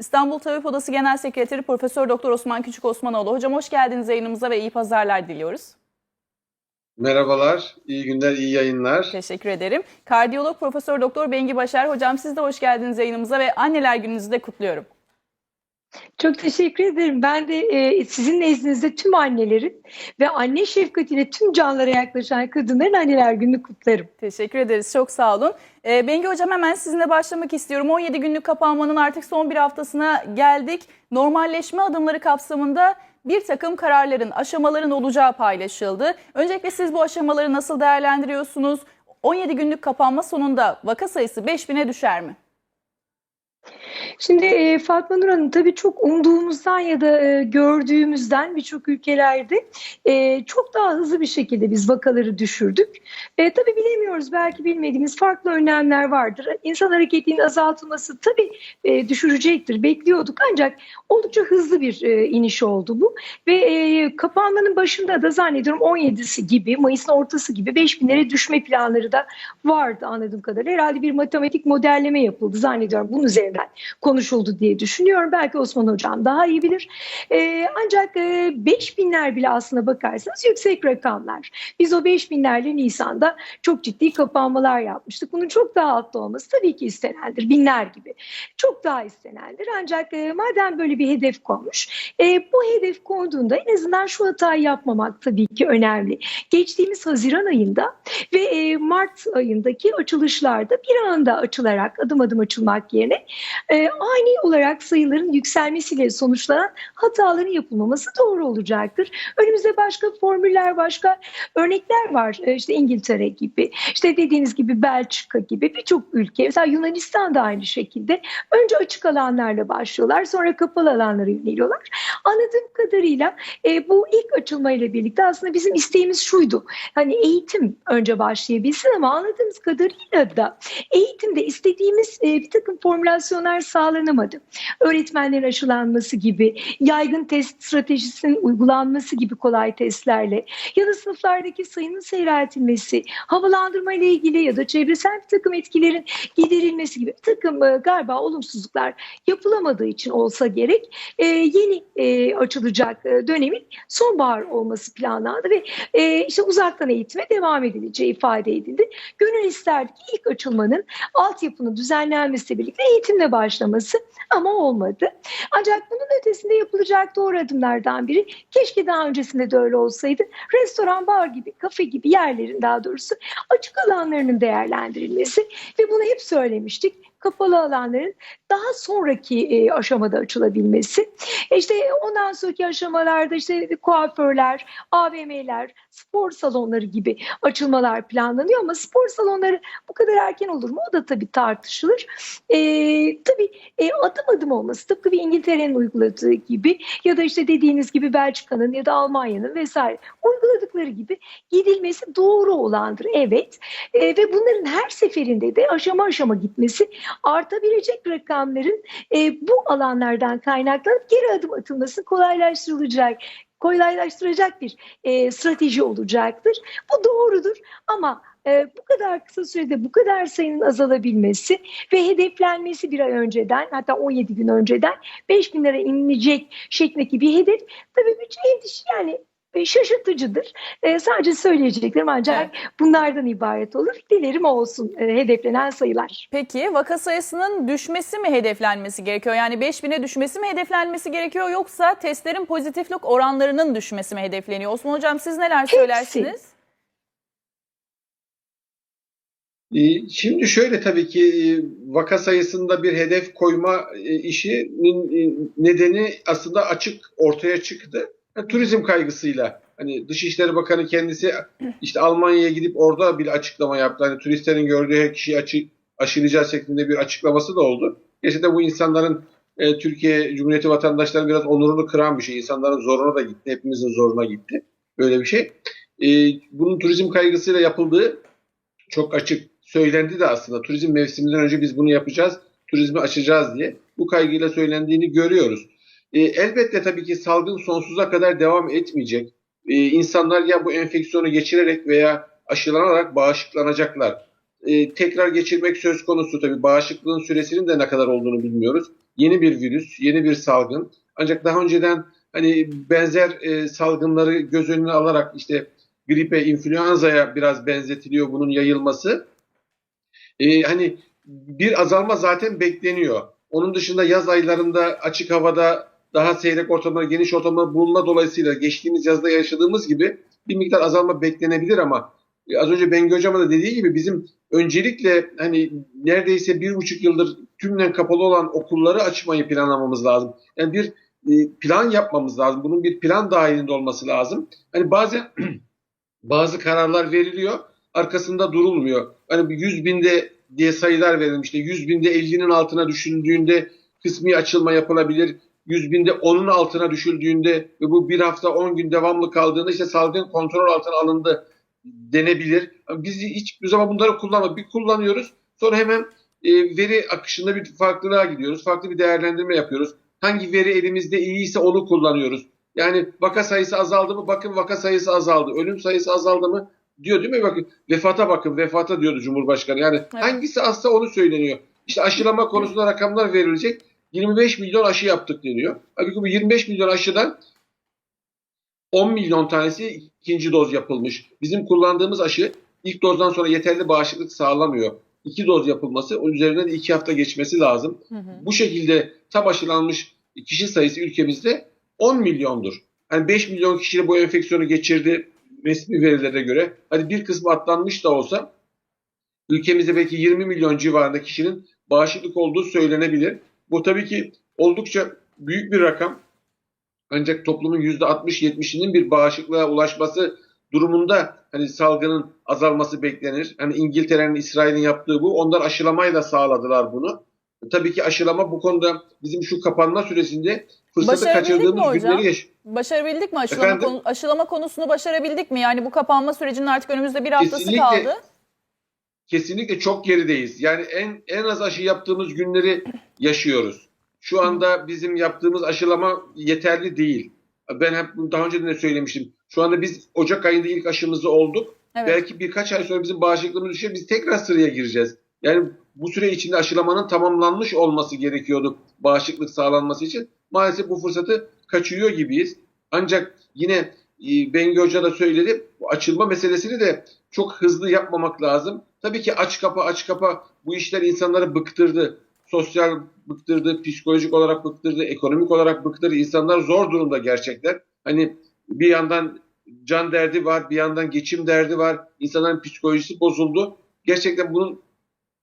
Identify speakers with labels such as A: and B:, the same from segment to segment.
A: İstanbul Tabip Odası Genel Sekreteri Profesör Doktor Osman Küçük Osmanoğlu. Hocam hoş geldiniz yayınımıza ve iyi pazarlar diliyoruz.
B: Merhabalar, iyi günler, iyi yayınlar.
A: Teşekkür ederim. Kardiyolog Profesör Doktor Bengi Başar. Hocam siz de hoş geldiniz yayınımıza ve anneler gününüzü de kutluyorum.
C: Çok teşekkür ederim. Ben de e, sizin nezdinizde tüm annelerin ve anne şefkatiyle tüm canlara yaklaşan kadınların anneler gününü kutlarım.
A: Teşekkür ederiz. Çok sağ olun. Ee, Bengi Hocam hemen sizinle başlamak istiyorum. 17 günlük kapanmanın artık son bir haftasına geldik. Normalleşme adımları kapsamında bir takım kararların, aşamaların olacağı paylaşıldı. Öncelikle siz bu aşamaları nasıl değerlendiriyorsunuz? 17 günlük kapanma sonunda vaka sayısı 5000'e düşer mi?
C: Şimdi e, Fatma Nur Hanım tabii çok umduğumuzdan ya da e, gördüğümüzden birçok ülkelerde e, çok daha hızlı bir şekilde biz vakaları düşürdük. E, tabii bilemiyoruz belki bilmediğimiz farklı önlemler vardır. İnsan hareketinin azaltılması tabii e, düşürecektir bekliyorduk ancak oldukça hızlı bir e, iniş oldu bu. Ve e, kapanmanın başında da zannediyorum 17'si gibi Mayıs'ın ortası gibi 5000'lere düşme planları da vardı anladığım kadarıyla. Herhalde bir matematik modelleme yapıldı zannediyorum bunun üzerinden konuşuldu diye düşünüyorum. Belki Osman Hocam daha iyi bilir. Ee, ancak e, 5 binler bile aslına bakarsanız yüksek rakamlar. Biz o 5 binlerle Nisan'da çok ciddi kapanmalar yapmıştık. Bunun çok daha altta olması tabii ki istenendir. Binler gibi. Çok daha istenendir. Ancak e, madem böyle bir hedef konmuş, e, bu hedef konduğunda en azından şu hatayı yapmamak tabii ki önemli. Geçtiğimiz Haziran ayında ve e, Mart ayındaki açılışlarda bir anda açılarak adım adım açılmak yerine e, ani olarak sayıların yükselmesiyle sonuçlanan hataların yapılmaması doğru olacaktır. Önümüzde başka formüller, başka örnekler var. E, işte İngiltere gibi, işte dediğiniz gibi Belçika gibi birçok ülke. Mesela Yunanistan da aynı şekilde. Önce açık alanlarla başlıyorlar, sonra kapalı alanlara yöneliyorlar. Anladığım kadarıyla e, bu ilk açılmayla birlikte aslında bizim isteğimiz şuydu. Hani eğitim önce başlayabilsin ama anladığımız kadarıyla da eğitimde istediğimiz e, bir takım formülasyonlar sağlanamadı. Öğretmenlerin aşılanması gibi, yaygın test stratejisinin uygulanması gibi kolay testlerle ya da sınıflardaki sayının seyreltilmesi, havalandırma ile ilgili ya da çevresel bir takım etkilerin giderilmesi gibi takım e, galiba olumsuzluklar yapılamadığı için olsa gerek e, yeni e, açılacak dönemin sonbahar olması planlandı ve işte uzaktan eğitime devam edileceği ifade edildi. Gönül isterdi ki ilk açılmanın altyapının düzenlenmesiyle birlikte eğitimle başlaması ama olmadı. Ancak bunun ötesinde yapılacak doğru adımlardan biri keşke daha öncesinde de öyle olsaydı. Restoran, bar gibi, kafe gibi yerlerin daha doğrusu açık alanlarının değerlendirilmesi ve bunu hep söylemiştik kapalı alanların daha sonraki e, aşamada açılabilmesi. E işte ondan sonraki aşamalarda işte kuaförler, AVM'ler, spor salonları gibi açılmalar planlanıyor ama spor salonları bu kadar erken olur mu? O da tabii tartışılır. E, tabii e, adım adım olması tıpkı bir İngiltere'nin uyguladığı gibi ya da işte dediğiniz gibi Belçika'nın ya da Almanya'nın vesaire uyguladıkları gibi gidilmesi doğru olandır. Evet e, ve bunların her seferinde de aşama aşama gitmesi artabilecek rakamların e, bu alanlardan kaynaklanıp geri adım atılması kolaylaştırılacak kolaylaştıracak bir e, strateji olacaktır. Bu doğrudur ama e, bu kadar kısa sürede bu kadar sayının azalabilmesi ve hedeflenmesi bir ay önceden hatta 17 gün önceden 5 bin lira inilecek şeklindeki bir hedef tabii bir endişe yani e, şaşırtıcıdır. E, sadece söyleyeceklerim ancak bunlardan ibaret olur. Dilerim olsun e, hedeflenen sayılar.
A: Peki vaka sayısının düşmesi mi hedeflenmesi gerekiyor? Yani 5000'e düşmesi mi hedeflenmesi gerekiyor yoksa testlerin pozitiflik oranlarının düşmesi mi hedefleniyor? Osman Hocam siz neler
C: Hepsi.
A: söylersiniz?
B: Ee, Şimdi şöyle tabii ki e, vaka sayısında bir hedef koyma e, işinin e, nedeni aslında açık ortaya çıktı. Turizm kaygısıyla hani Dışişleri Bakanı kendisi işte Almanya'ya gidip orada bir açıklama yaptı. Hani turistlerin gördüğü kişiyi açı, aşılayacağız şeklinde bir açıklaması da oldu. Gerçekten bu insanların e, Türkiye Cumhuriyeti vatandaşlarının biraz onurunu kıran bir şey. İnsanların zoruna da gitti. Hepimizin zoruna gitti. Böyle bir şey. E, bunun turizm kaygısıyla yapıldığı çok açık söylendi de aslında. Turizm mevsiminden önce biz bunu yapacağız, turizmi açacağız diye. Bu kaygıyla söylendiğini görüyoruz. E, elbette tabii ki salgın sonsuza kadar devam etmeyecek. E, insanlar ya bu enfeksiyonu geçirerek veya aşılanarak bağışıklanacaklar. E, tekrar geçirmek söz konusu tabii. Bağışıklığın süresinin de ne kadar olduğunu bilmiyoruz. yeni bir virüs, yeni bir salgın. Ancak daha önceden hani benzer e, salgınları göz önüne alarak işte gripe, influenza'ya biraz benzetiliyor bunun yayılması. E, hani bir azalma zaten bekleniyor. Onun dışında yaz aylarında açık havada daha seyrek ortamda, geniş ortamda bulunma dolayısıyla geçtiğimiz yazda yaşadığımız gibi bir miktar azalma beklenebilir ama e, az önce Bengü Hocam'a da dediği gibi bizim öncelikle hani neredeyse bir buçuk yıldır tümden kapalı olan okulları açmayı planlamamız lazım. Yani bir e, plan yapmamız lazım. Bunun bir plan dahilinde olması lazım. Hani bazen bazı kararlar veriliyor, arkasında durulmuyor. Hani bir 100 binde diye sayılar verilmişti. 100 binde 50'nin altına düşündüğünde kısmi açılma yapılabilir. 100 binde 10'un altına düşüldüğünde ve bu bir hafta 10 gün devamlı kaldığında işte salgın kontrol altına alındı denebilir. Biz hiç bir zaman bunları kullanmadık. Bir kullanıyoruz. Sonra hemen e, veri akışında bir farklılığa gidiyoruz. Farklı bir değerlendirme yapıyoruz. Hangi veri elimizde iyiyse onu kullanıyoruz. Yani vaka sayısı azaldı mı? Bakın vaka sayısı azaldı. Ölüm sayısı azaldı mı? Diyor değil mi? Bakın vefata bakın. Vefata diyordu Cumhurbaşkanı. Yani hangisi azsa onu söyleniyor. İşte aşılama konusunda rakamlar verilecek. 25 milyon aşı yaptık deniyor. Halbuki bu 25 milyon aşıdan 10 milyon tanesi ikinci doz yapılmış. Bizim kullandığımız aşı ilk dozdan sonra yeterli bağışıklık sağlamıyor. İki doz yapılması, onun üzerinden de iki hafta geçmesi lazım.
A: Hı hı.
B: Bu şekilde tam aşılanmış kişi sayısı ülkemizde 10 milyondur. Yani 5 milyon kişi bu enfeksiyonu geçirdi resmi verilere göre. Hadi bir kısmı atlanmış da olsa ülkemizde belki 20 milyon civarında kişinin bağışıklık olduğu söylenebilir. Bu tabii ki oldukça büyük bir rakam. Ancak toplumun %60-70'inin bir bağışıklığa ulaşması durumunda hani salgının azalması beklenir. Hani İngiltere'nin, İsrail'in yaptığı bu. Onlar aşılamayla sağladılar bunu. Tabii ki aşılama bu konuda bizim şu kapanma süresinde fırsatı kaçırdığımız günleri yaş-
A: Başarabildik mi aşılama,
B: Efendim?
A: konu- aşılama konusunu başarabildik mi? Yani bu kapanma sürecinin artık önümüzde bir haftası
B: Kesinlikle.
A: kaldı.
B: Kesinlikle çok gerideyiz. Yani en en az aşı yaptığımız günleri yaşıyoruz. Şu anda bizim yaptığımız aşılama yeterli değil. Ben hep bunu daha önce de söylemiştim. Şu anda biz Ocak ayında ilk aşımızı olduk.
A: Evet.
B: Belki birkaç ay sonra bizim bağışıklığımız düşüyor. Biz tekrar sıraya gireceğiz. Yani bu süre içinde aşılamanın tamamlanmış olması gerekiyordu bağışıklık sağlanması için. Maalesef bu fırsatı kaçırıyor gibiyiz. Ancak yine e, Bengü Hoca da söyledi. Bu açılma meselesini de çok hızlı yapmamak lazım. Tabii ki aç kapa aç kapa bu işler insanları bıktırdı. Sosyal bıktırdı, psikolojik olarak bıktırdı, ekonomik olarak bıktırdı. İnsanlar zor durumda gerçekten. Hani bir yandan can derdi var, bir yandan geçim derdi var. İnsanların psikolojisi bozuldu. Gerçekten bunun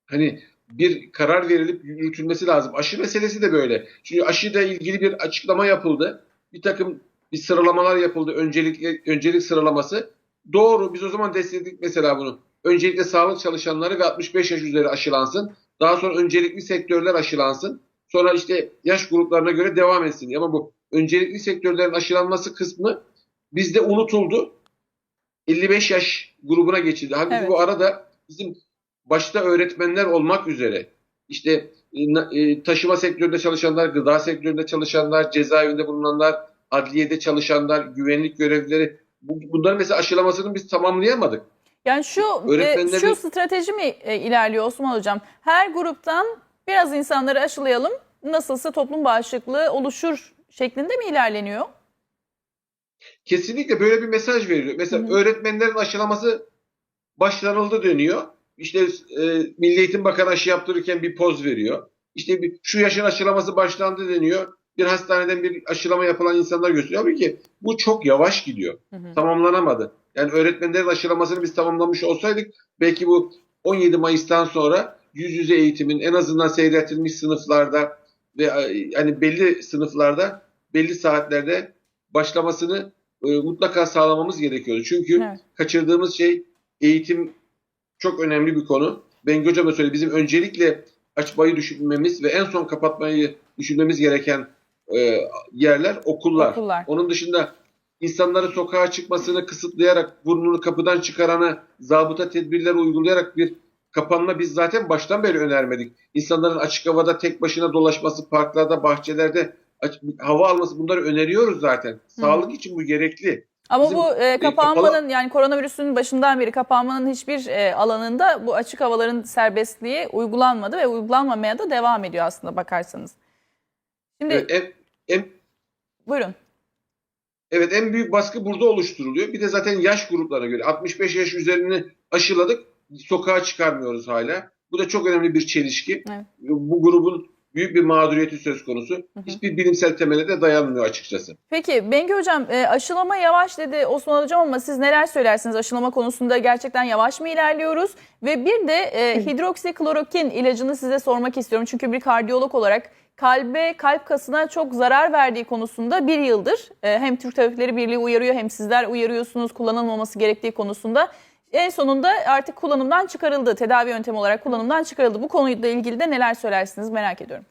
B: hani bir karar verilip yürütülmesi lazım. Aşı meselesi de böyle. Çünkü aşıyla ilgili bir açıklama yapıldı. Bir takım bir sıralamalar yapıldı. Öncelik öncelik sıralaması. Doğru. Biz o zaman destekledik mesela bunu. Öncelikle sağlık çalışanları ve 65 yaş üzeri aşılansın. Daha sonra öncelikli sektörler aşılansın. Sonra işte yaş gruplarına göre devam etsin. Ama bu öncelikli sektörlerin aşılanması kısmı bizde unutuldu. 55 yaş grubuna geçildi. Halbuki
A: Evet.
B: bu arada bizim başta öğretmenler olmak üzere işte e, e, taşıma sektöründe çalışanlar, gıda sektöründe çalışanlar, cezaevinde bulunanlar, adliyede çalışanlar, güvenlik görevlileri bunların mesela aşılamasını biz tamamlayamadık.
A: Yani şu e, şu strateji mi e, ilerliyor Osman Hocam? Her gruptan biraz insanları aşılayalım. Nasılsa toplum bağışıklığı oluşur şeklinde mi ilerleniyor?
B: Kesinlikle böyle bir mesaj veriliyor. Mesela
A: Hı hı.
B: öğretmenlerin aşılaması başlanıldı deniyor. İşte e, Milli Eğitim Bakanı aşı yaptırırken bir poz veriyor. İşte bir, şu yaşın aşılaması başlandı deniyor. Bir hastaneden bir aşılama yapılan insanlar gösteriyor. Tabii ki bu çok yavaş gidiyor.
A: Hı hı.
B: Tamamlanamadı. Yani öğretmenlerin aşılamasını biz tamamlamış olsaydık belki bu 17 Mayıs'tan sonra yüz yüze eğitimin en azından seyretilmiş sınıflarda ve e, hani belli sınıflarda belli saatlerde başlamasını e, mutlaka sağlamamız gerekiyordu. Çünkü
A: Evet.
B: kaçırdığımız şey eğitim çok önemli bir konu. Bengü Hocam da söyledi. Bizim öncelikle açmayı düşünmemiz ve en son kapatmayı düşünmemiz gereken e, yerler okullar.
A: Okullar.
B: Onun dışında insanları sokağa çıkmasını kısıtlayarak, burnunu kapıdan çıkarana zabıta tedbirler uygulayarak bir kapanma biz zaten baştan beri önermedik. İnsanların açık havada tek başına dolaşması, parklarda, bahçelerde hava alması bunları öneriyoruz zaten. Sağlık için bu gerekli.
A: Ama
B: Bizim,
A: bu e,
B: e,
A: kapanmanın
B: kapalı-
A: yani koronavirüsün başından beri kapanmanın hiçbir e, alanında bu açık havaların serbestliği uygulanmadı ve uygulanmamaya da devam ediyor aslında bakarsanız. Şimdi
B: Evet, en,
A: buyurun.
B: evet en büyük baskı burada oluşturuluyor. Bir de zaten yaş gruplarına göre 65 yaş üzerini aşıladık. Sokağa çıkarmıyoruz hala. Bu da çok önemli bir çelişki.
A: Evet.
B: Bu grubun büyük bir mağduriyeti söz konusu. Hiçbir bilimsel temele de dayanmıyor açıkçası.
A: Peki Bengü Hocam e, aşılama yavaş dedi Osman Hocam ama siz neler söylersiniz aşılama konusunda gerçekten yavaş mı ilerliyoruz? Ve bir de e, hidroksiklorokin ilacını size sormak istiyorum. Çünkü bir kardiyolog olarak kalbe, kalp kasına çok zarar verdiği konusunda bir yıldır e, hem Türk Tabipleri Birliği uyarıyor hem sizler uyarıyorsunuz kullanılmaması gerektiği konusunda. En sonunda artık kullanımdan çıkarıldı. Tedavi yöntemi olarak kullanımdan çıkarıldı. Bu konuyla ilgili de neler söylersiniz merak ediyorum.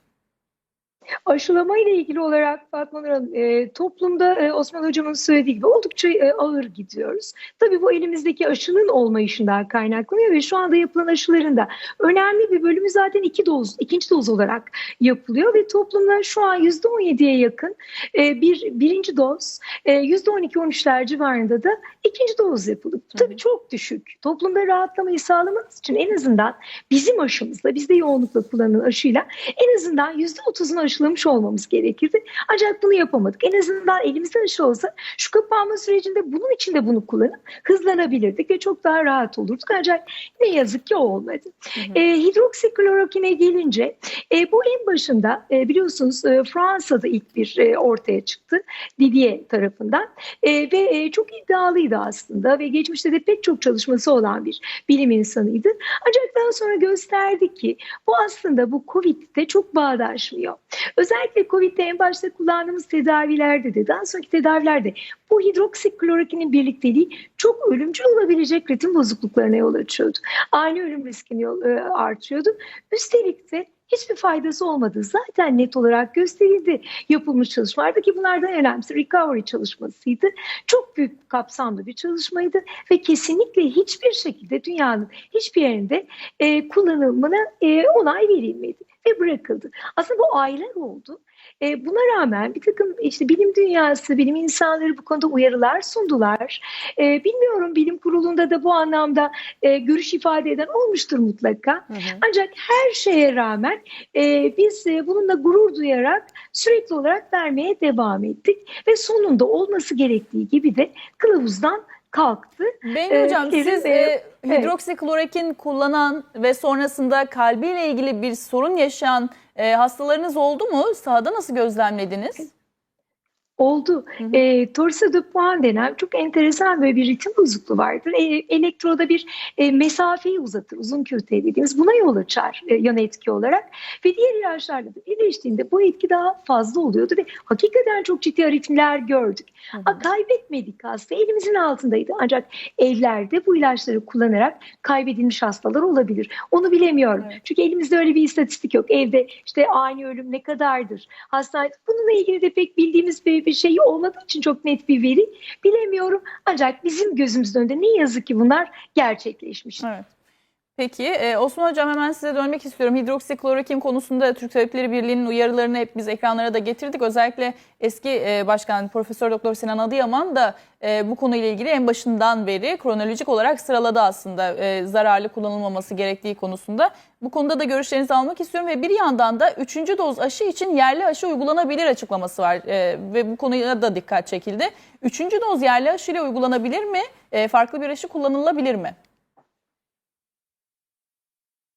C: Aşılama ile ilgili olarak Fatma Nur Hanım, e, toplumda e, Osman Hocam'ın söylediği gibi oldukça e, ağır gidiyoruz. Tabii bu elimizdeki aşının olmayışından kaynaklanıyor ve şu anda yapılan aşıların da önemli bir bölümü zaten iki doz, ikinci doz olarak yapılıyor ve toplumda şu an %17'ye yakın e, bir birinci doz, e, %12-13'ler civarında da ikinci doz yapıldı. Bu Tabii çok düşük. Toplumda rahatlamayı sağlamak için en azından bizim aşımızla, bizde yoğunlukla kullanılan aşıyla en azından %30'unu aşılamış olmamız gerekirdi. Ancak bunu yapamadık. En azından elimizde aşı olsa şu kapanma sürecinde bunun için de bunu kullanıp hızlanabilirdik ve çok daha rahat olurduk. Ancak ne yazık ki o olmadı. E, hidroksiklorokine gelince e, bu en başında e, biliyorsunuz e, Fransa'da ilk bir e, ortaya çıktı Didier tarafından E, ve e, çok iddialıydı aslında ve geçmişte de pek çok çalışması olan bir bilim insanıydı. Ancak daha sonra gösterdi ki bu aslında bu Covid'de çok bağdaşmıyor. Özellikle Covid'de en başta kullandığımız tedavilerde de daha sonraki tedavilerde bu hidroksiklorokinin birlikteliği çok ölümcül olabilecek ritim bozukluklarına yol açıyordu. Aynı ölüm riskini yol, e, artıyordu. Üstelik de hiçbir faydası olmadığı zaten net olarak gösterildi yapılmış çalışmalarda ki bunlardan önemlisi recovery çalışmasıydı. Çok büyük kapsamlı bir çalışmaydı ve kesinlikle hiçbir şekilde dünyanın hiçbir yerinde e, kullanılmana e, onay verilmedi ve bırakıldı. Aslında bu aylar oldu. E, buna rağmen bir takım işte bilim dünyası, bilim insanları bu konuda uyarılar sundular. E, bilmiyorum bilim kurulunda da bu anlamda e, görüş ifade eden olmuştur mutlaka. Ancak her şeye rağmen e, biz e, bununla gurur duyarak sürekli olarak vermeye devam ettik ve sonunda olması gerektiği gibi de kılavuzdan kalktı.
A: Bengü
C: Ee,
A: Hocam siz
C: ve-
A: e,
C: evet.
A: hidroksiklorokin kullanan ve sonrasında kalbiyle ilgili bir sorun yaşayan e, hastalarınız oldu mu? Sahada nasıl gözlemlediniz?
C: Oldu.
A: Hı.
C: E, torse de puan denen çok enteresan böyle bir ritim bozukluğu vardır. E, elektroda bir e, mesafeyi uzatır. Uzun kürte dediğimiz buna yol açar e, yan etki olarak. Ve diğer ilaçlarla da birleştiğinde bu etki daha fazla oluyordu ve hakikaten çok ciddi aritmiler gördük.
A: Hı.
C: A, kaybetmedik hasta elimizin altındaydı. Ancak evlerde bu ilaçları kullanarak kaybedilmiş hastalar olabilir. Onu bilemiyorum.
A: Evet.
C: Çünkü elimizde öyle bir istatistik yok. Evde işte ani ölüm ne kadardır? Hastane bununla ilgili de pek bildiğimiz bir, bir şey olmadığı için çok net bir veri bilemiyorum. Ancak bizim gözümüzün önünde ne yazık ki bunlar gerçekleşmiş.
A: Evet. Peki e, Osman Hocam hemen size dönmek istiyorum. Hidroksiklorokin konusunda Türk Tabipleri Birliği'nin uyarılarını hep biz ekranlara da getirdik. Özellikle eski e, başkan Profesör Doktor Sinan Adıyaman da e, bu konuyla ilgili en başından beri kronolojik olarak sıraladı aslında e, zararlı kullanılmaması gerektiği konusunda. Bu konuda da görüşlerinizi almak istiyorum ve bir yandan da 3. doz aşı için yerli aşı uygulanabilir açıklaması var ve bu konuya da dikkat çekildi. 3. doz yerli aşı ile uygulanabilir mi? Farklı bir aşı kullanılabilir mi?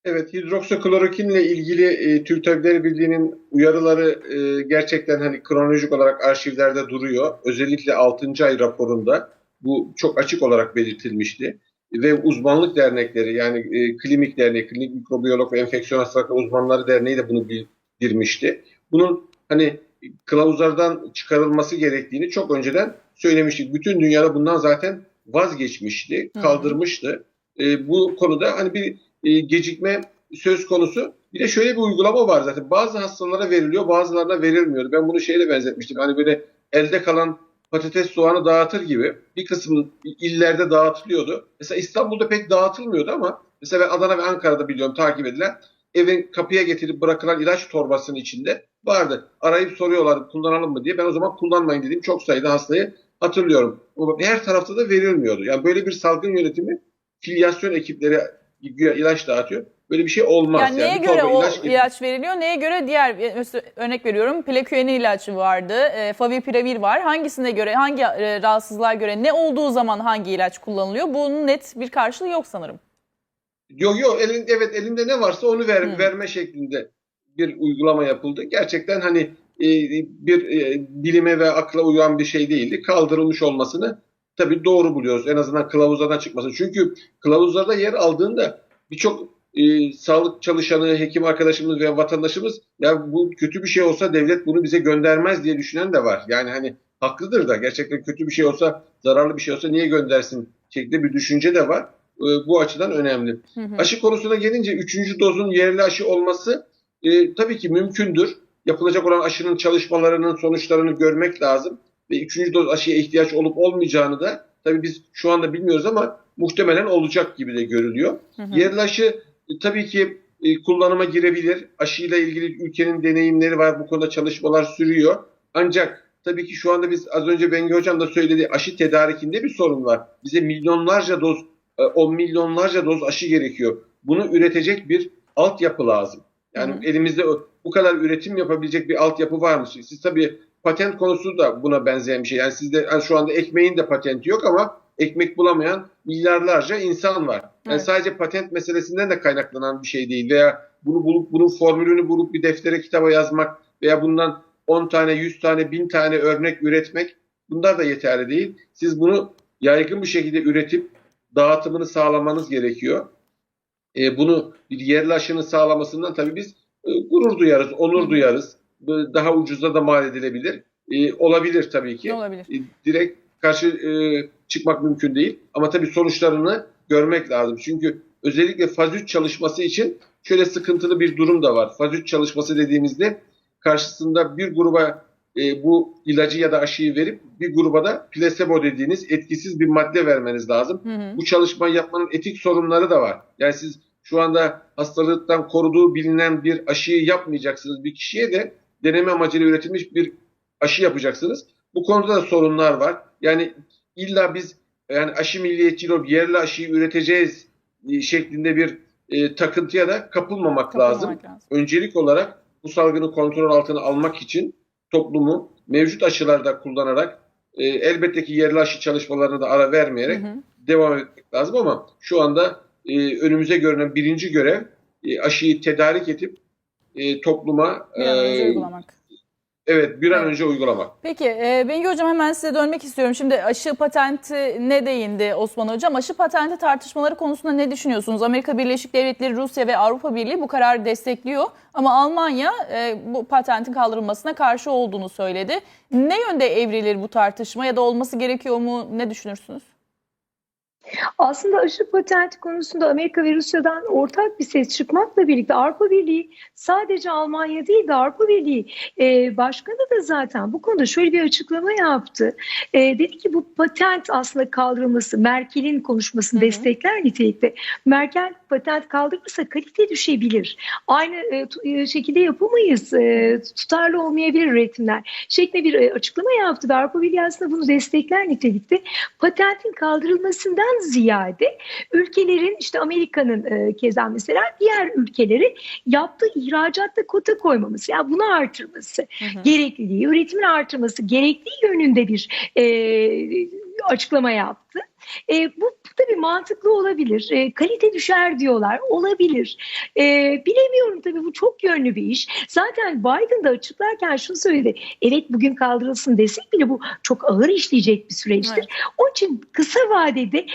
B: Evet, hidroksiklorokinle ilgili e, Türk Tabipleri Birliği'nin uyarıları e, gerçekten hani kronolojik olarak arşivlerde duruyor. Özellikle 6. ay raporunda bu çok açık olarak belirtilmişti. Ve uzmanlık dernekleri yani e, klinik derneği, klinik mikrobiyolog ve enfeksiyon hastalıkları uzmanları derneği de bunu bildirmişti. Bunun hani kılavuzlardan çıkarılması gerektiğini çok önceden söylemiştik. Bütün dünyada bundan zaten vazgeçmişti,
A: Hı.
B: kaldırmıştı. E, bu konuda hani bir e, gecikme söz konusu. Bir de şöyle bir uygulama var zaten. Bazı hastalara veriliyor, bazılarına verilmiyor. Ben bunu şeyle benzetmiştim. Hani böyle elde kalan patates soğanı dağıtır gibi bir kısmı illerde dağıtılıyordu. Mesela İstanbul'da pek dağıtılmıyordu ama mesela Adana ve Ankara'da biliyorum takip edilen evin kapıya getirip bırakılan ilaç torbasının içinde vardı. Arayıp soruyorlar kullanalım mı diye. Ben o zaman kullanmayın dediğim çok sayıda hastayı hatırlıyorum. Her tarafta da verilmiyordu. Yani böyle bir salgın yönetimi filyasyon ekipleri ilaç dağıtıyor. böyle bir şey olmaz.
A: Yani neye
B: bir
A: göre o
B: ilaç gibi.
A: ilaç veriliyor, neye göre diğer ö- örnek veriyorum plaküeni ilacı vardı, e, favipiravir var. Hangisine göre, hangi e, rahatsızlığa göre ne olduğu zaman hangi ilaç kullanılıyor? Bunun net bir karşılığı yok sanırım.
B: Yok yok elin, evet elinde ne varsa onu ver,
A: Hı.
B: verme şeklinde bir uygulama yapıldı. Gerçekten hani e, bir e, bilime ve akla uyan bir şey değildi. Kaldırılmış olmasını tabii doğru buluyoruz. En azından kılavuzlardan çıkması. Çünkü kılavuzlarda yer aldığında birçok e, sağlık çalışanı, hekim arkadaşımız veya vatandaşımız ya bu kötü bir şey olsa devlet bunu bize göndermez diye düşünen de var. Yani hani haklıdır da gerçekten kötü bir şey olsa, zararlı bir şey olsa niye göndersin şeklinde bir düşünce de var. E, bu açıdan önemli.
A: Hı hı.
B: Aşı konusuna gelince üçüncü dozun yerli aşı olması e, tabii ki mümkündür. Yapılacak olan aşının çalışmalarının sonuçlarını görmek lazım. Ve üçüncü doz aşıya ihtiyaç olup olmayacağını da tabii biz şu anda bilmiyoruz ama muhtemelen olacak gibi de görülüyor.
A: Hı hı.
B: Yerli aşı e, tabii ki e, kullanıma girebilir. Aşıyla ilgili ülkenin deneyimleri var. Bu konuda çalışmalar sürüyor. Ancak tabii ki şu anda biz az önce Bengi Hocam da söyledi aşı tedarikinde bir sorun var. Bize milyonlarca doz, e, on milyonlarca doz aşı gerekiyor. Bunu üretecek bir altyapı lazım. Yani
A: Hı hı.
B: elimizde bu kadar üretim yapabilecek bir altyapı var mı? Siz tabii patent konusu da buna benzeyen bir şey. Yani sizde yani şu anda ekmeğin de patenti yok ama ekmek bulamayan milyarlarca insan var. Yani
A: Evet.
B: sadece patent meselesinden de kaynaklanan bir şey değil veya bunu bulup bunun formülünü bulup bir deftere kitaba yazmak veya bundan 10 tane, 100 tane, 1000 tane örnek üretmek bunlar da yeterli değil. Siz bunu yaygın bir şekilde üretip dağıtımını sağlamanız gerekiyor. E, bunu bir yerli aşının sağlamasından tabii biz e, gurur duyarız, onur duyarız. Daha ucuza da mal edilebilir. E, olabilir tabii ki.
A: Olabilir?
B: E, direkt karşı e, çıkmak mümkün değil. Ama tabii sonuçlarını görmek lazım. Çünkü özellikle faz 3 çalışması için şöyle sıkıntılı bir durum da var. Faz 3 çalışması dediğimizde karşısında bir gruba e, bu ilacı ya da aşıyı verip bir gruba da plasebo dediğiniz etkisiz bir madde vermeniz lazım.
A: Hı hı.
B: Bu çalışmayı yapmanın etik sorunları da var. Yani siz şu anda hastalıktan koruduğu bilinen bir aşıyı yapmayacaksınız. Bir kişiye de deneme amacıyla üretilmiş bir aşı yapacaksınız. Bu konuda da sorunlar var. Yani illa biz yani aşı milliyetçiliği olup yerli aşıyı üreteceğiz e, şeklinde bir e, takıntıya da kapılmamak lazım.
A: Kapılmamak lazım.
B: Öncelik olarak bu salgını kontrol altına almak için toplumu mevcut aşılarda kullanarak e, elbette ki yerli aşı çalışmalarına da ara vermeyerek
A: Hı hı.
B: devam etmek lazım ama şu anda e, önümüze görünen birinci görev e, aşıyı tedarik edip e, topluma
A: Bir an önce
B: e,
A: uygulamak.
B: evet bir an
A: Evet.
B: önce uygulamak.
A: Peki e, Bengi Hocam hemen size dönmek istiyorum. Şimdi aşı patenti ne değindi Osman Hocam? Aşı patenti tartışmaları konusunda ne düşünüyorsunuz? Amerika Birleşik Devletleri, Rusya ve Avrupa Birliği bu kararı destekliyor. Ama Almanya e, bu patentin kaldırılmasına karşı olduğunu söyledi. Ne yönde evrilir bu tartışma ya da olması gerekiyor mu? Ne düşünürsünüz?
C: Aslında aşı patenti konusunda Amerika ve Rusya'dan ortak bir ses çıkmakla birlikte Avrupa Birliği sadece Almanya değil de Avrupa Birliği e, Başkanı da zaten bu konuda şöyle bir açıklama yaptı. E, dedi ki bu patent aslında kaldırılması Merkel'in konuşmasını
A: Hı hı.
C: destekler nitelikte. Merkel patent kaldırırsa kalite düşebilir. Aynı e, e, şekilde yapamayız. E, tutarlı olmayabilir üretimler. Şeklinde bir e, açıklama yaptı ve Avrupa Birliği aslında bunu destekler nitelikte. Patentin kaldırılmasından ziyade ülkelerin işte Amerika'nın e, keza mesela diğer ülkeleri yaptığı ihracatta kota koymaması ya bunu artırması
A: Hı hı.
C: gerekliliği, üretimin artırması gerektiği yönünde bir e, açıklama yaptı. E, bu, bu tabii mantıklı olabilir. E, kalite düşer diyorlar. Olabilir. E, bilemiyorum tabii bu çok yönlü bir iş. Zaten Biden da açıklarken şunu söyledi. Evet bugün kaldırılsın desek bile bu çok ağır işleyecek bir süreçtir.
A: Evet.
C: Onun için kısa vadede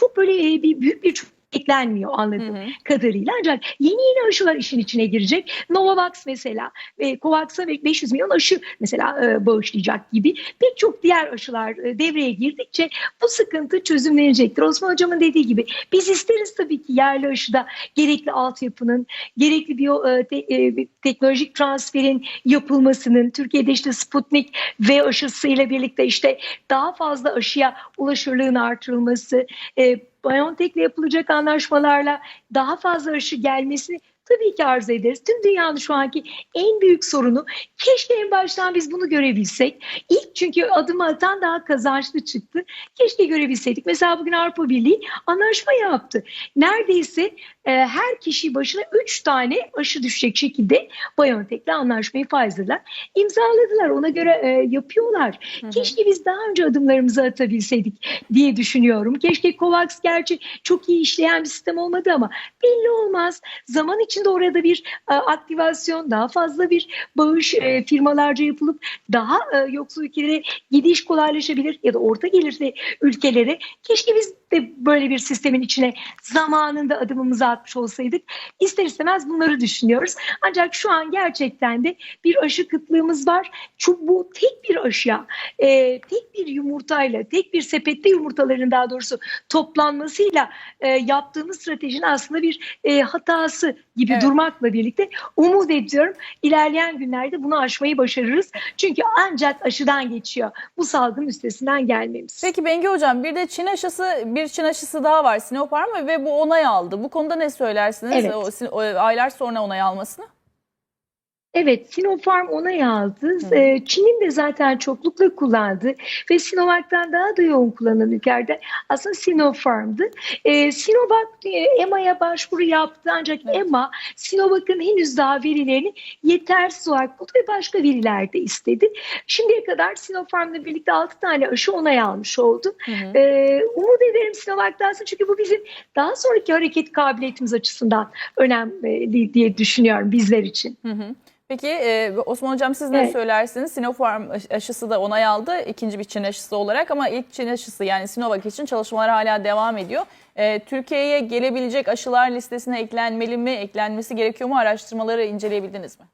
C: çok böyle bir büyük bir eklenmiyor
A: Hı
C: anladığım
A: hı.
C: kadarıyla. Ancak yeni yeni aşılar işin içine girecek. Novavax mesela, e, Covax'a ve 500 milyon aşı mesela e, bağışlayacak gibi pek çok diğer aşılar e, devreye girdikçe bu sıkıntı çözümlenecektir. Osman Hocam'ın dediği gibi biz isteriz tabii ki yerli aşıda gerekli altyapının, gerekli biyo, e, te- e, teknolojik transferin yapılmasının, Türkiye'de işte Sputnik V aşısıyla birlikte işte daha fazla aşıya ulaşırlığın artırılması, e, BioNTech'le yapılacak anlaşmalarla daha fazla aşı gelmesini tabii ki arzu ederiz. Tüm dünyanın şu anki en büyük sorunu keşke en baştan biz bunu görebilsek. İlk çünkü adım atan daha kazançlı çıktı. Keşke görebilseydik. Mesela bugün Avrupa Birliği anlaşma yaptı. Neredeyse e, her kişi başına 3 tane aşı düşecek şekilde BioNTech'le anlaşmayı Pfizer'la imzaladılar. Ona göre e, yapıyorlar.
A: Hı hı.
C: Keşke biz daha önce adımlarımızı atabilseydik diye düşünüyorum. Keşke COVAX gerçi çok iyi işleyen bir sistem olmadı ama belli olmaz. Zaman içinde orada bir e, aktivasyon, daha fazla bir bağış e, firmalarca yapılıp daha e, yoksul ülkelere gidiş kolaylaşabilir ya da orta gelirli ülkelere. Keşke biz de böyle bir sistemin içine zamanında adımımızı atmış olsaydık. İster istemez bunları düşünüyoruz. Ancak şu an gerçekten de bir aşı kıtlığımız var. Çünkü bu tek bir aşıya, e, tek bir yumurtayla, tek bir sepette yumurtaların daha doğrusu toplanmasıyla e, yaptığımız stratejinin aslında bir e, hatası gibi
A: Evet.
C: durmakla birlikte umut ediyorum ilerleyen günlerde bunu aşmayı başarırız. Çünkü ancak aşıdan geçiyor bu salgın üstesinden gelmemiz.
A: Peki Bengi Hocam bir de Çin aşısı, bir Çin aşısı daha var Sinopharm ve bu onay aldı. Bu konuda ne söylersiniz?
C: Evet.
A: O, aylar sonra onay almasını.
C: Evet, Sinopharm onay aldı.
A: Hı.
C: Ee, Çin'in de zaten çoklukla kullandığı ve Sinovac'tan daha da yoğun kullanılan ülkelerde aslında Sinopharm'dı. Ee, Sinovac e, EMA'ya başvuru yaptı ancak
A: Evet.
C: EMA Sinovac'ın henüz daha verilerini yetersiz olarak buldu ve başka veriler de istedi. Şimdiye kadar Sinopharm'la birlikte 6 tane aşı onay almış oldu.
A: Hı hı.
C: Ee, umut ederim Sinovac'tan sonra çünkü bu bizim daha sonraki hareket kabiliyetimiz açısından önemli diye düşünüyorum bizler için.
A: Hı hı. Peki e, Osman Hocam siz ne
C: Evet.
A: söylersiniz? Sinopharm aş- aşısı da onay aldı ikinci bir Çin aşısı olarak ama ilk Çin aşısı yani Sinovac için çalışmalar hala devam ediyor. E, Türkiye'ye gelebilecek aşılar listesine eklenmeli mi, eklenmesi gerekiyor mu? Araştırmaları inceleyebildiniz mi?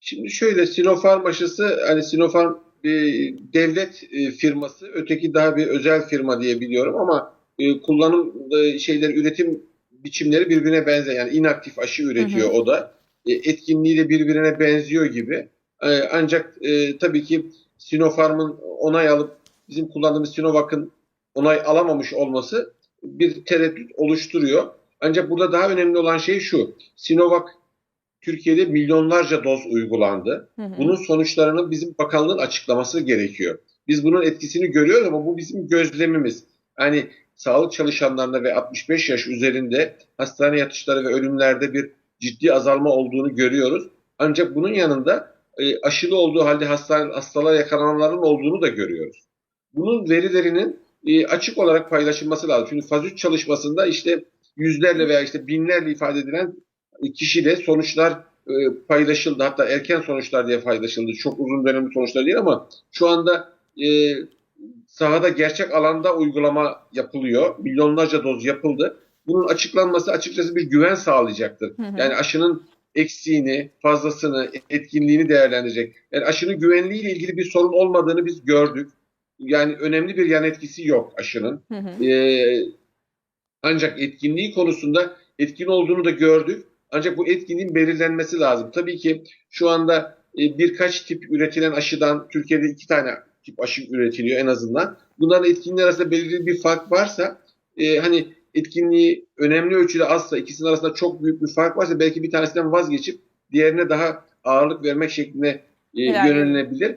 B: Şimdi şöyle Sinopharm aşısı hani Sinopharm bir devlet e, firması, öteki daha bir özel firma diye biliyorum ama e, kullanım e, şeyleri üretim biçimleri birbirine benzer. Yani inaktif aşı üretiyor
A: Hı hı.
B: o da. E, etkinliği de birbirine benziyor gibi. E, ancak e, tabii ki Sinopharm'ın onay alıp bizim kullandığımız Sinovac'ın onay alamamış olması bir tereddüt oluşturuyor. Ancak burada daha önemli olan şey şu. Sinovac Türkiye'de milyonlarca doz uygulandı.
A: Hı hı.
B: Bunun sonuçlarını bizim bakanlığın açıklaması gerekiyor. Biz bunun etkisini görüyoruz ama bu bizim gözlemimiz. Yani sağlık çalışanlarında ve 65 yaş üzerinde hastane yatışları ve ölümlerde bir ciddi azalma olduğunu görüyoruz. Ancak bunun yanında e, aşılı olduğu halde hastane, hastalığa yakalananların olduğunu da görüyoruz. Bunun verilerinin e, açık olarak paylaşılması lazım. Çünkü faz 3 çalışmasında işte yüzlerle veya işte binlerle ifade edilen kişiyle sonuçlar e, paylaşıldı. Hatta erken sonuçlar diye paylaşıldı. Çok uzun dönemli sonuçlar değil ama şu anda e, sahada gerçek alanda uygulama yapılıyor. Milyonlarca doz yapıldı. Bunun açıklanması açıkçası bir güven sağlayacaktır.
A: Hı hı.
B: Yani aşının eksiğini, fazlasını, etkinliğini değerlendirecek. Yani aşının güvenliğiyle ilgili bir sorun olmadığını biz gördük. Yani önemli bir yan etkisi yok aşının.
A: Hı hı.
B: Ee, ancak etkinliği konusunda etkin olduğunu da gördük. Ancak bu etkinliğin belirlenmesi lazım. Tabii ki şu anda e, birkaç tip üretilen aşıdan Türkiye'de iki tane tip aşı üretiliyor en azından. Bunların etkinliği arasında belirli bir fark varsa e, hani etkinliği önemli ölçüde azsa ikisinin arasında çok büyük bir fark varsa belki bir tanesinden vazgeçip diğerine daha ağırlık vermek şekline e, yönelinebilir.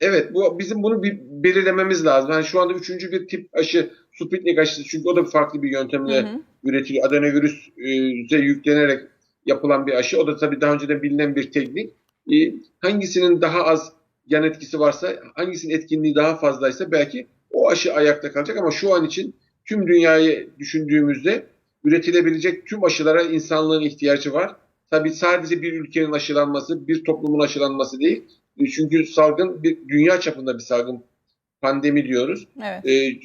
B: Evet bu bizim bunu bir belirlememiz lazım. Yani şu anda üçüncü bir tip aşı Sputnik aşısı çünkü o da farklı bir yöntemle
A: Hı hı.
B: üretiliyor. Adenovirüse yüklenerek yapılan bir aşı. O da tabii daha önceden bilinen bir teknik. E, hangisinin daha az yan etkisi varsa, hangisinin etkinliği daha fazlaysa belki o aşı ayakta kalacak ama şu an için tüm dünyayı düşündüğümüzde üretilebilecek tüm aşılara insanlığın ihtiyacı var. Tabii sadece bir ülkenin aşılanması, bir toplumun aşılanması değil. E, Çünkü salgın bir dünya çapında bir salgın pandemi diyoruz
A: Evet.
B: e,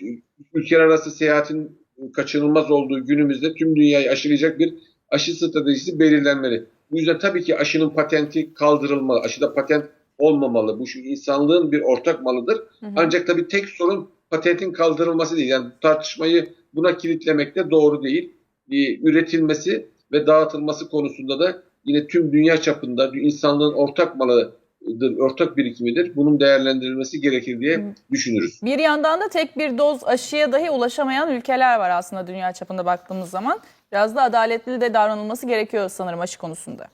B: ülkeler arası seyahatin kaçınılmaz olduğu günümüzde tüm dünyayı aşılayacak bir aşı stratejisi belirlenmeli. Bu yüzden tabii ki aşının patenti kaldırılmalı. Aşıda patent olmamalı. Bu çünkü insanlığın bir ortak malıdır.
A: Hı hı.
B: Ancak tabii tek sorun patentin kaldırılması değil. Yani tartışmayı buna kilitlemek de doğru değil. E, üretilmesi ve dağıtılması konusunda da yine tüm dünya çapında insanlığın ortak malıdır, ortak birikimidir. Bunun değerlendirilmesi gerekir diye
A: Hı.
B: düşünürüz.
A: Bir yandan da tek bir doz aşıya dahi ulaşamayan ülkeler var aslında dünya çapında baktığımız zaman. Biraz da adaletli de davranılması gerekiyor sanırım aşı konusunda.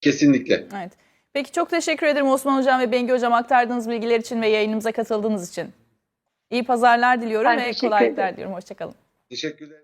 B: Kesinlikle.
A: Evet. Peki çok teşekkür ederim Osman Hocam ve Bengi Hocam aktardığınız bilgiler için ve yayınımıza katıldığınız için. İyi pazarlar diliyorum
C: Ben
A: ve kolaylıklar
C: ederim.
A: diliyorum. Hoşçakalın.
B: Teşekkürler.